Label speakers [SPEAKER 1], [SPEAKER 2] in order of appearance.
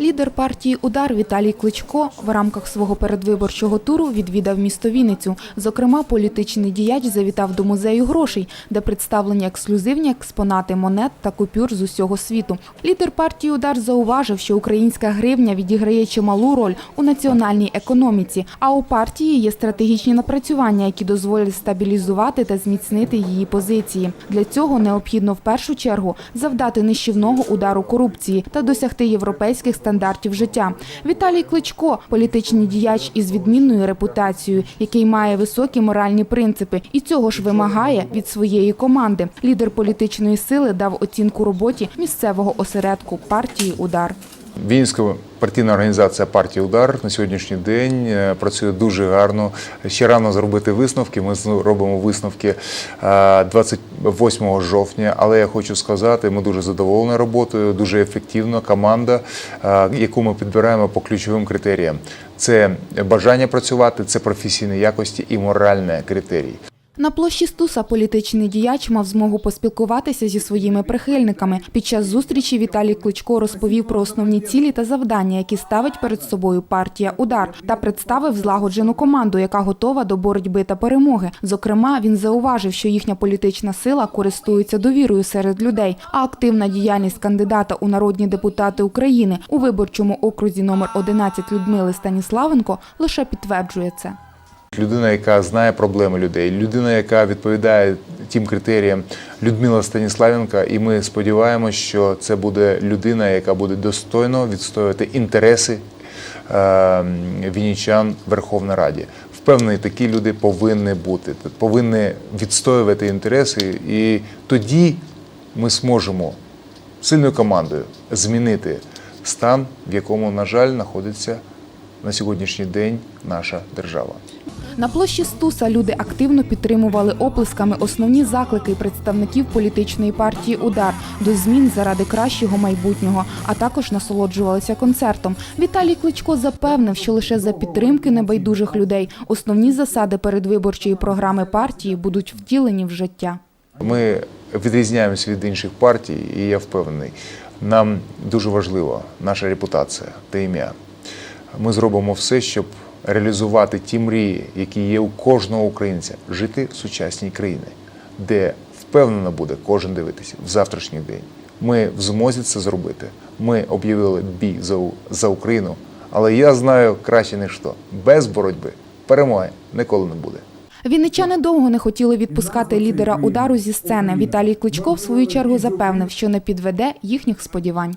[SPEAKER 1] Лідер партії Удар Віталій Кличко в рамках свого передвиборчого туру відвідав місто Вінницю. Зокрема, політичний діяч завітав до музею грошей, де представлені ексклюзивні експонати монет та купюр з усього світу. Лідер партії Удар зауважив, що українська гривня відіграє чималу роль у національній економіці. А у партії є стратегічні напрацювання, які дозволять стабілізувати та зміцнити її позиції. Для цього необхідно в першу чергу завдати нищівного удару корупції та досягти європейських стандартів життя. Віталій Кличко політичний діяч із відмінною репутацією, який має високі моральні принципи, і цього ж вимагає від своєї команди. Лідер політичної сили дав оцінку роботі місцевого осередку партії Удар.
[SPEAKER 2] Вінська партійна організація партії Удар на сьогоднішній день е, працює дуже гарно. Ще рано зробити висновки. Ми робимо висновки е, 28 жовтня. Але я хочу сказати, ми дуже задоволені роботою, дуже ефективна команда, е, яку ми підбираємо по ключовим критеріям. Це бажання працювати, це професійні якості і моральні критерії.
[SPEAKER 1] На площі Стуса політичний діяч мав змогу поспілкуватися зі своїми прихильниками. Під час зустрічі Віталій Кличко розповів про основні цілі та завдання, які ставить перед собою партія Удар, та представив злагоджену команду, яка готова до боротьби та перемоги. Зокрема, він зауважив, що їхня політична сила користується довірою серед людей, а активна діяльність кандидата у народні депутати України у виборчому окрузі номер 11 Людмили Станіславенко лише підтверджує це.
[SPEAKER 2] Людина, яка знає проблеми людей, людина, яка відповідає тим критеріям Людмила Станіславенка, і ми сподіваємося, що це буде людина, яка буде достойно відстоювати інтереси е, вінничан в Верховній Раді. Впевнений, такі люди повинні бути, повинні відстоювати інтереси, і тоді ми зможемо сильною командою змінити стан, в якому, на жаль, знаходиться на сьогоднішній день наша держава.
[SPEAKER 1] На площі Стуса люди активно підтримували оплесками основні заклики представників політичної партії Удар до змін заради кращого майбутнього, а також насолоджувалися концертом. Віталій Кличко запевнив, що лише за підтримки небайдужих людей основні засади передвиборчої програми партії будуть втілені в життя.
[SPEAKER 2] Ми відрізняємося від інших партій, і я впевнений, нам дуже важлива наша репутація та ім'я. Ми зробимо все, щоб реалізувати ті мрії, які є у кожного українця, жити в сучасній країні, де впевнено буде кожен дивитися в завтрашній день. Ми в змозі це зробити. Ми об'явили бій за, за Україну, але я знаю краще ніж хто. Без боротьби перемоги ніколи не буде.
[SPEAKER 1] Вінничани довго не хотіли відпускати лідера удару зі сцени. Віталій Кличко в свою чергу запевнив, що не підведе їхніх сподівань.